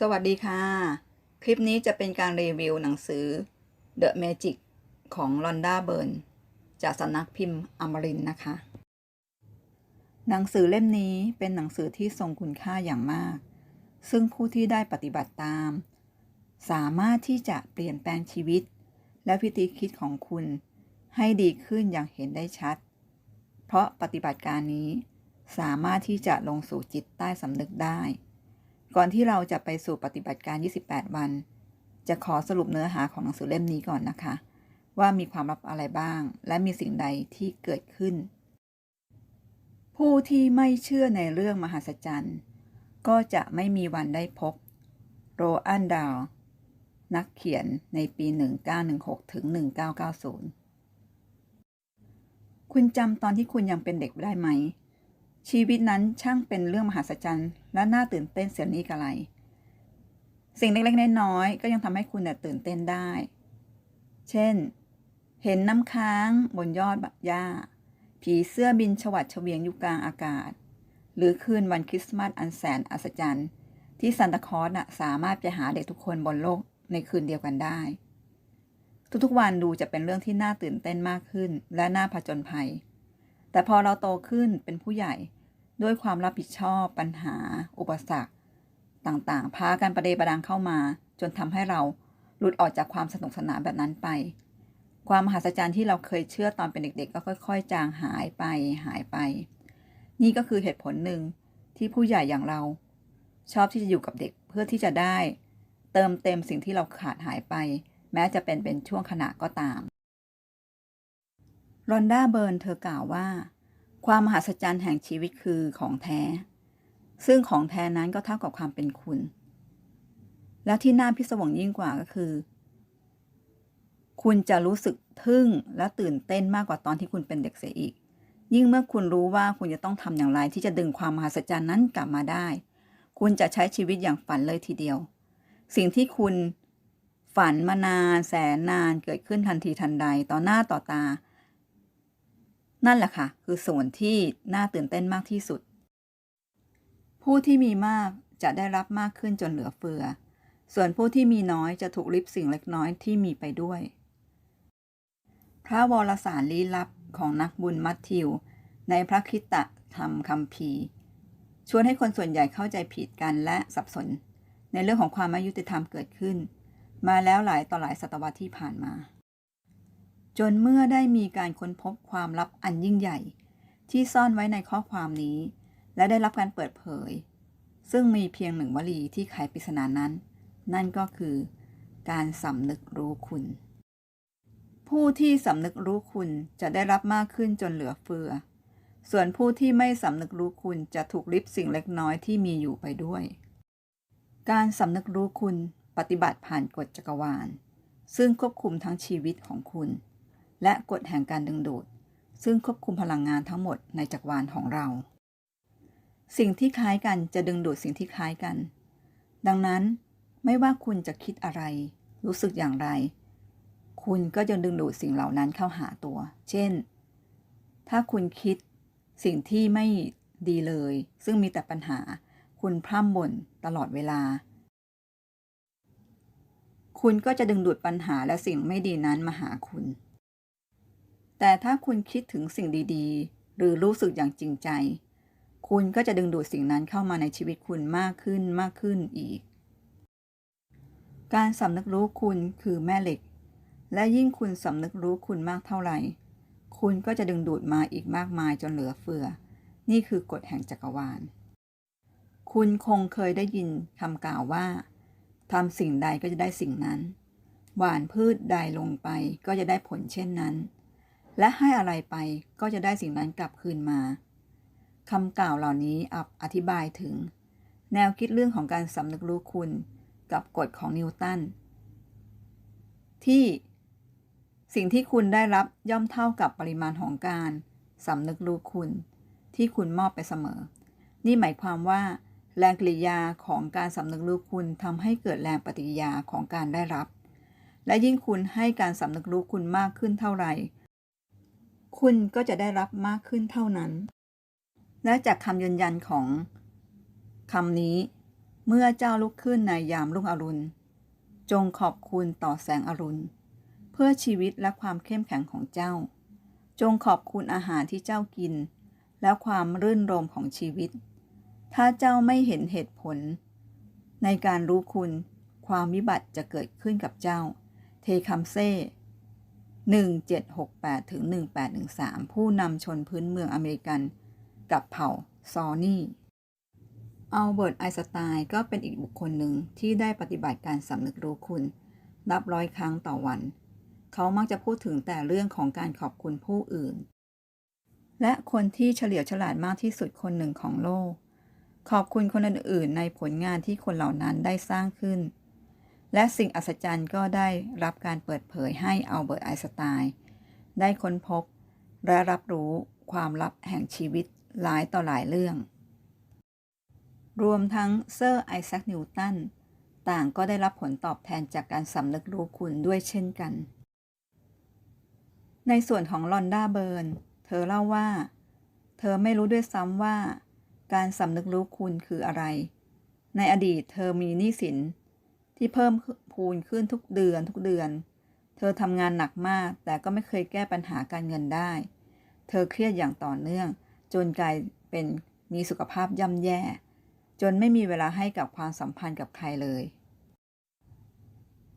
สวัสดีค่ะ คลิปนี้จะเป็นการรีวิวหนังสือ The Magic ของลอนดาเบิร์นจากสำนักพิมพ์อมรินนะคะ หนังสือเล่มนี้เป็นหนังสือที่ทรงคุณค่าอย่างมาก ซึ่งผู้ที่ได้ปฏิบัติตาม สามารถที่จะเปลี่ยนแปลงชีวิต และวิธีคิดของคุณ ให้ดีขึ้นอย่างเห็นได้ชัด เพราะปฏิบัติการนี้สามารถที่จะลงสู่จิตใต้สำนึกได้ ก่อนที่เราจะไปสู่ปฏิบัติการ 28 วัน จะขอสรุปเนื้อหาของหนังสือเล่มนี้ก่อนนะคะ ว่ามีความลับอะไรบ้าง และมีสิ่งใดที่เกิดขึ้น ผู้ที่ไม่เชื่อในเรื่องมหัศจรรย์ก็จะไม่มีวันได้พบ โรอันดาว นักเขียนในปี 1916 ถึง 1990 คุณจำตอนที่คุณยังเป็นเด็กได้ไหม ชีวิตนั้นช่างเป็นเรื่องมหัศจรรย์และน่าตื่นเต้นเสียนี้กะไร สิ่งเล็กๆน้อยๆก็ยังทำให้คุณเนี่ยตื่นเต้นได้ เช่น เห็นน้ำค้างบนยอดหญ้า ผีเสื้อบินฉวัดเฉวียงอยู่กลางอากาศ หรือคืนวันคริสต์มาสอันแสนอัศจรรย์ ที่ซานตาคลอสน่ะสามารถไปหาเด็กทุกคนบนโลกในคืนเดียวกันได้ ทุกๆวันดูจะเป็นเรื่องที่น่าตื่นเต้นมากขึ้น และน่าผจญภัยแต่พอเราโตขึ้นเป็นผู้ใหญ่ ด้วยความรับผิดชอบปัญหา อุปสรรค ต่างๆ พากันประเดประดังเข้ามา จนทำให้เราหลุดออกจากความสนุกสนานแบบนั้นไป ความมหัศจรรย์ที่เราเคยเชื่อตอนเป็นเด็กๆ ก็ค่อย ๆ จางหายไปหายไป นี่ก็คือเหตุผลหนึ่งที่ผู้ใหญ่อย่างเรา ชอบที่จะอยู่กับเด็กเพื่อที่จะได้ เติมเต็มสิ่งที่เราขาดหายไป แม้จะเป็นเป็นช่วงขณะก็ตามรอนด้าเบิร์นเธอกล่าวว่า ความมหัศจรรย์แห่งชีวิตคือของแท้ ซึ่งของแท้นั้นก็เท่ากับความเป็นคุณ แล้วที่น่าพิศวงยิ่งกว่าก็คือ คุณจะรู้สึกทึ่งและตื่นเต้นมากกว่าตอนที่คุณเป็นเด็กเสียอีก ยิ่งเมื่อคุณรู้ว่าคุณจะต้องทำอย่างไร ที่จะดึงความมหัศจรรย์นั้นกลับมาได้ คุณจะใช้ชีวิตอย่างฝันเลยทีเดียว สิ่งที่คุณฝันมานานแสนนานเกิดขึ้นทันทีทันใดต่อหน้าต่อตา นั่นแหละค่ะ คือส่วนที่น่าตื่นเต้นมากที่สุด ผู้ที่มีมากจะได้รับมากขึ้นจนเหลือเฟือ ส่วนผู้ที่มีน้อยจะถูกริบสิ่งเล็กน้อยที่มีไปด้วย พระวรสารลี้ลับของนักบุญมัทธิว ในพระคริสตธรรมคัมภีชวนให้คนส่วนใหญ่เข้าใจผิดกันและสับสน ในเรื่องของความไม่ยุติธรรมเกิดขึ้น มาแล้วหลายต่อหลายศตวรรษที่ผ่านมา จนเมื่อได้มีการค้นพบความลับอันยิ่งใหญ่ ที่ซ่อนไว้ในข้อความนี้ และได้รับการเปิดเผย ซึ่งมีเพียงหนึ่งวลีที่ไขปริศนานั้น นั่นก็คือ การสำนึกรู้คุณ ผู้ที่สำนึกรู้คุณจะได้รับมากขึ้นจนเหลือเฟือ ส่วนผู้ที่ไม่สำนึกรู้คุณจะถูกลิบสิ่งเล็กน้อยที่มีอยู่ไปด้วย การสำนึกรู้คุณปฏิบัติผ่านกฎจักรวาล ซึ่งควบคุมทั้งชีวิตของคุณ และกฎแห่งการดึงดูด ซึ่งควบคุมพลังงานทั้งหมดในจักรวาลของเรา สิ่งที่คล้ายกันจะดึงดูดสิ่งที่คล้ายกัน ดังนั้นไม่ว่าคุณจะคิดอะไร รู้สึกอย่างไร คุณก็จะดึงดูดสิ่งเหล่านั้นเข้าหาตัว เช่น ถ้าคุณคิดสิ่งที่ไม่ดีเลย ซึ่งมีแต่ปัญหา คุณพร่ำบ่นตลอดเวลา คุณก็จะดึงดูดปัญหาและสิ่งไม่ดีนั้นมาหาคุณ แต่ถ้าคุณคิดถึงสิ่งดีๆ หรือรู้สึกอย่างจริงใจ คุณก็จะดึงดูดสิ่งนั้นเข้ามาในชีวิตคุณมากขึ้นมากขึ้นอีก การสำนึกรู้คุณคือแม่เหล็ก และยิ่งคุณสำนึกรู้คุณมากเท่าไหร่ คุณก็จะดึงดูดมาอีกมากมายจนเหลือเฟือ นี่คือกฎแห่งจักรวาล คุณคงเคยได้ยินคำกล่าวว่าทำสิ่งใดก็จะได้สิ่งนั้น หว่านพืชใดลงไปก็จะได้ผลเช่นนั้น และให้อะไรไปก็จะได้สิ่งนั้นกลับคืนมาคำกล่าวเหล่านี้อับอธิบายถึง แนวคิดเรื่องของการสำนึกรู้คุณกับกฎของนิวตันที่สิ่งที่คุณได้รับย่อมเท่ากับปริมาณของการสำนึกรู้คุณ ที่คุณมอบไปเสมอ นี่หมายความว่า แรงกริยาของการสำนึกรู้คุณทำให้เกิดแรงปฏิกิริยาของการได้รับ และยิ่งคุณให้การสำนึกรู้คุณมากขึ้นเท่าไหร่ คุณก็จะได้รับมากขึ้นเท่านั้น และจากคำยืนยันของคำนี้ เมื่อเจ้าลุกขึ้นในยามรุ่งอรุณ จงขอบคุณต่อแสงอรุณ เพื่อชีวิตและความเข้มแข็งของเจ้า จงขอบคุณอาหารที่เจ้ากิน และความรื่นรมของชีวิต ถ้าเจ้าไม่เห็นเหตุผล ในการรู้คุณ ความวิบัติจะเกิดขึ้นกับเจ้า เทคัมเซ่ 1768 ถึง 1813 ผู้นำชนพื้นเมืองอเมริกัน กับเผ่าซอนี่อัลเบิร์ตไอสไตน์ก็เป็นอีกบุคคลหนึ่งที่ได้ปฏิบัติการสำนึกรู้คุณ นับร้อยครั้งต่อวัน เขามักจะพูดถึงแต่เรื่องของการขอบคุณผู้อื่น และคนที่เฉลียวฉลาดมากที่สุดคนหนึ่งของโลก ขอบคุณคนอื่นๆในผลงานที่คนเหล่านั้นได้สร้างขึ้น และสิ่งอัศจรรย์ก็ได้รับการเปิดเผยให้อัลเบิร์ตไอน์สไตน์ได้ค้นพบ และรับรู้ความลับแห่งชีวิตหลายต่อหลายเรื่อง รวมทั้งเซอร์ไอแซคนิวตันต่างก็ได้รับผลตอบแทนจากการสำนึกรู้คุณด้วยเช่นกัน ในส่วนของลอนด้าเบิร์น เธอเล่าว่า เธอไม่รู้ด้วยซ้ำว่า การสำนึกรู้คุณคืออะไร ในอดีตเธอมีหนี้สิน ที่เพิ่มพูนขึ้นทุกเดือนทุกเดือน เธอทำงานหนักมากแต่ก็ไม่เคยแก้ปัญหาการเงินได้ เธอเครียดอย่างต่อเนื่อง จนกลายเป็นมีสุขภาพย่ำแย่ จนไม่มีเวลาให้กับความสัมพันธ์กับใครเลย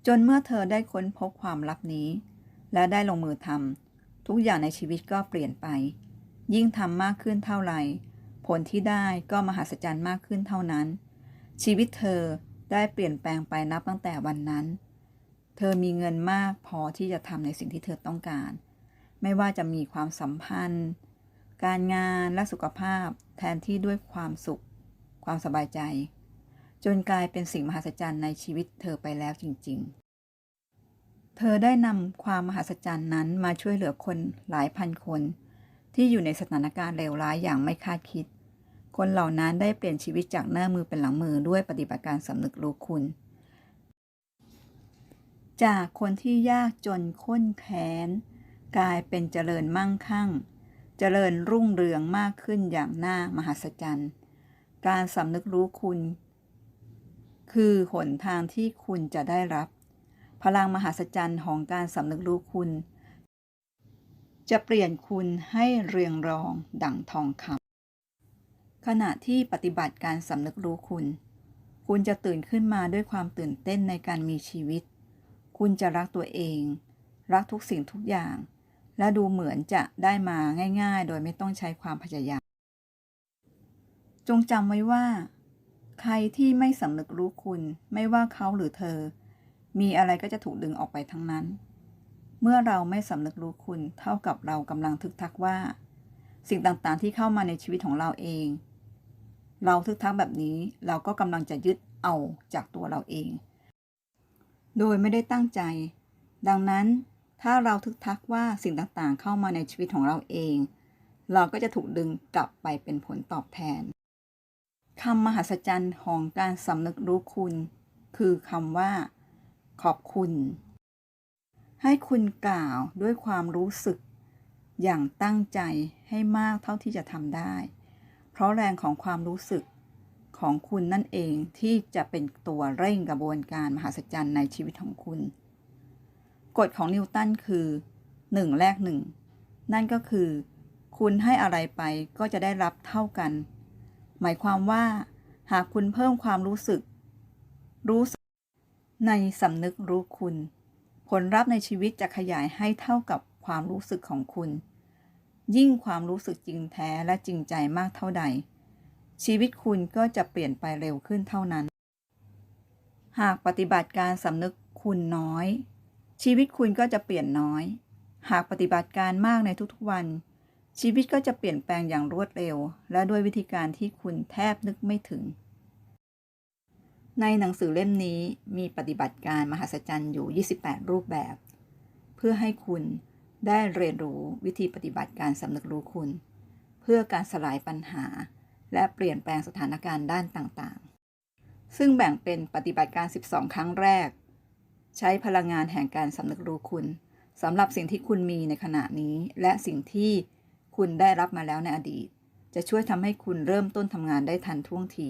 จนเมื่อเธอได้ค้นพบความลับนี้ และได้ลงมือทำทุกอย่างในชีวิตก็เปลี่ยนไป ยิ่งทำมากขึ้นเท่าไหร่ ผลที่ได้ก็มหัศจรรย์มากขึ้นเท่านั้น ชีวิตเธอ ได้เปลี่ยนแปลงไปนับตั้งแต่วันนั้น เธอมีเงินมากพอที่จะทำในสิ่งที่เธอต้องการ ไม่ว่าจะมีความสัมพันธ์ การงานและสุขภาพแทนที่ด้วยความสุข ความสบายใจ จนกลายเป็นสิ่งมหัศจรรย์ในชีวิตเธอไปแล้วจริง ๆ เธอได้นำความมหัศจรรย์นั้นมาช่วยเหลือคนหลายพันคน ที่อยู่ในสถานการณ์เลวร้ายอย่างไม่คาดคิด คนเหล่านั้นได้เปลี่ยนชีวิตจากหน้ามือเป็นหลังมือด้วยปฏิบัติการสำนึกรู้คุณ จากคนที่ยากจนข้นแค้น กลายเป็นเจริญมั่งคั่ง เจริญรุ่งเรืองมากขึ้นอย่างน่ามหัศจรรย์ การสำนึกรู้คุณ คือหนทางที่คุณจะได้รับ พลังมหัศจรรย์ของการสำนึกรู้คุณจะเปลี่ยนคุณให้เรืองรองดั่งทองคำ ขณะที่ปฏิบัติการสำนึกรู้คุณ คุณจะตื่นขึ้นมาด้วยความตื่นเต้นในการมีชีวิต คุณจะรักตัวเอง รักทุกสิ่งทุกอย่าง และดูเหมือนจะได้มาง่าย ๆ โดยไม่ต้องใช้ความพยายาม จงจำไว้ว่า ใครที่ไม่สำนึกรู้คุณ ไม่ว่าเขาหรือเธอ มีอะไรก็จะถูกดึงออกไปทั้งนั้น เมื่อเราไม่สำนึกรู้คุณ เท่ากับเรากำลังทึกทักว่า สิ่งต่างๆที่เข้ามาในชีวิตของเราเอง เราทึกทักแบบนี้เราก็กำลังจะยึดเอาจากตัวเราเอง โดยไม่ได้ตั้งใจ ดังนั้นถ้าเราทึกทักว่าสิ่งต่างๆ เข้ามาในชีวิตของเราเอง เราก็จะถูกดึงกลับไปเป็นผลตอบแทนคำมหัศจรรย์ของการสำนึกรู้คุณ คือคำว่า ขอบคุณ ให้คุณกล่าวด้วยความรู้สึก อย่างตั้งใจให้มากเท่าที่จะทำได้ เพราะแรงของความรู้สึกของคุณนั่นเองที่จะเป็นตัวเร่งกระบวนการมหัศจรรย์ในชีวิตของคุณ กฎของนิวตันคือ 1 แลกหนึ่งนั่นก็คือ คุณให้อะไรไปก็จะได้รับเท่ากัน หมายความว่า หากคุณเพิ่มความรู้สึก รู้สึกในสำนึกรู้คุณ ผลลัพธ์ในชีวิตจะขยายให้เท่ากับความรู้สึกของคุณ ยิ่งความรู้สึกจริงแท้และจริงใจมากเท่าใด ชีวิตคุณก็จะเปลี่ยนไปเร็วขึ้นเท่านั้น หากปฏิบัติการสำนึกคุณน้อย ชีวิตคุณก็จะเปลี่ยนน้อย หากปฏิบัติการมากในทุกๆวัน ชีวิตก็จะเปลี่ยนแปลงอย่างรวดเร็ว และด้วยวิธีการที่คุณแทบนึกไม่ถึง ในหนังสือเล่มนี้มีปฏิบัติการมหัศจรรย์อยู่ 28 รูปแบบ เพื่อให้คุณ ได้เรียนรู้วิธีปฏิบัติการสำนึกรู้คุณ เพื่อการสลายปัญหา และเปลี่ยนแปลงสถานการณ์ด้านต่างๆ ซึ่งแบ่งเป็นปฏิบัติการ 12 ครั้งแรก ใช้พลังงานแห่งการสำนึกรู้คุณสำหรับสิ่งที่คุณมีในขณะนี้ และสิ่งที่คุณได้รับมาแล้วในอดีต จะช่วยทำให้คุณเริ่มต้นทำงานได้ทันท่วงที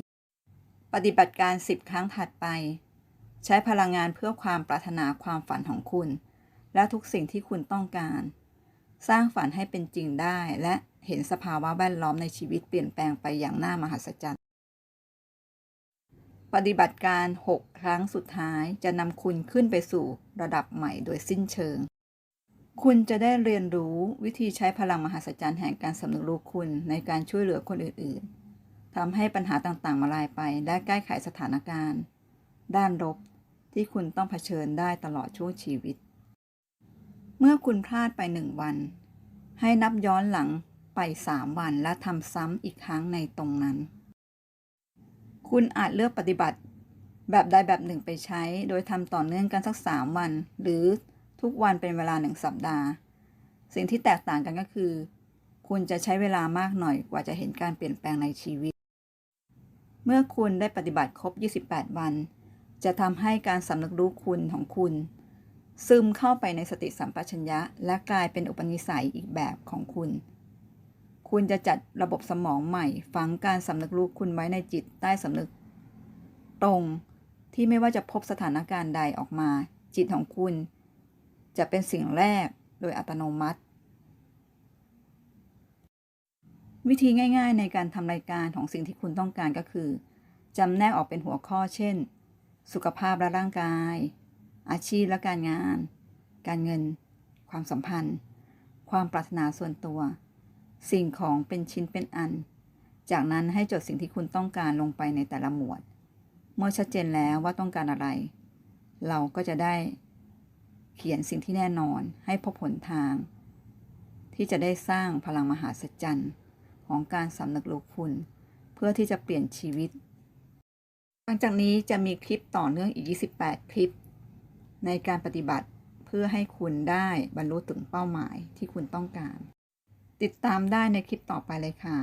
ปฏิบัติการ 10 ครั้งถัดไป ใช้พลังงานเพื่อความปรารถนาความฝันของคุณ และทุกสิ่งที่คุณต้องการ สร้างฝันให้เป็นจริงได้ และเห็นสภาวะแวดล้อมในชีวิตเปลี่ยนแปลงไปอย่างน่ามหัศจรรย์ ปฏิบัติการ 6 ครั้งสุดท้ายจะนำคุณขึ้นไปสู่ระดับใหม่โดยสิ้นเชิง คุณจะได้เรียนรู้วิธีใช้พลังมหัศจรรย์แห่งการสำนึกรู้คุณในการช่วยเหลือคนอื่นๆทำให้ปัญหาต่างๆมาลายไป และแก้ไขสถานการณ์ ด้านลบที่คุณต้องเผชิญได้ตลอดช่วงชีวิต เมื่อคุณพลาดไปหนึ่งวัน ให้นับย้อนหลังไปสามวันและทำซ้ำอีกครั้งในตรงนั้น คุณอาจเลือกปฏิบัติแบบใดแบบหนึ่งไปใช้ โดยทำต่อเนื่องกันสักสามวัน หรือทุกวันเป็นเวลาหนึ่งสัปดาห์ สิ่งที่แตกต่างกันก็คือ คุณจะใช้เวลามากหน่อยกว่าจะเห็นการเปลี่ยนแปลงในชีวิต เมื่อคุณได้ปฏิบัติครบ 28 วัน จะทำให้การสำนึกรู้คุณของคุณ ซึมเข้าไปในสติสัมปชัญญะ และกลายเป็นอุปนิสัยอีกแบบของคุณ คุณจะจัดระบบสมองใหม่ ฝังการสำนึกรู้คุณไว้ในจิตใต้สำนึก ตรงที่ไม่ว่าจะพบสถานการณ์ใดออกมา จิตของคุณ จะเป็นสิ่งแรกโดยอัตโนมัติ วิธีง่าย ๆ ในการทำรายการของสิ่งที่คุณต้องการก็คือจำแนกออกเป็นหัวข้อเช่น สุขภาพและร่างกาย อาชีพและการงาน การเงิน ความสัมพันธ์ ความปรารถนาส่วนตัว สิ่งของเป็นชิ้นเป็นอัน จากนั้นให้จดสิ่งที่คุณต้องการลงไปในแต่ละหมวด เมื่อชัดเจนแล้วว่าต้องการอะไร เราก็จะได้เขียนสิ่งที่แน่นอนให้พบผลทาง ที่จะได้สร้างพลังมหาสัจจรรย์ของการสำนึกรู้คุณ เพื่อที่จะเปลี่ยนชีวิต หลังจากนี้จะมีคลิปต่อเนื่องอีก 28 คลิป ในการปฏิบัติเพื่อให้คุณได้บรรลุถึงเป้าหมายที่คุณต้องการ ติดตามได้ในคลิปต่อไปเลยค่ะ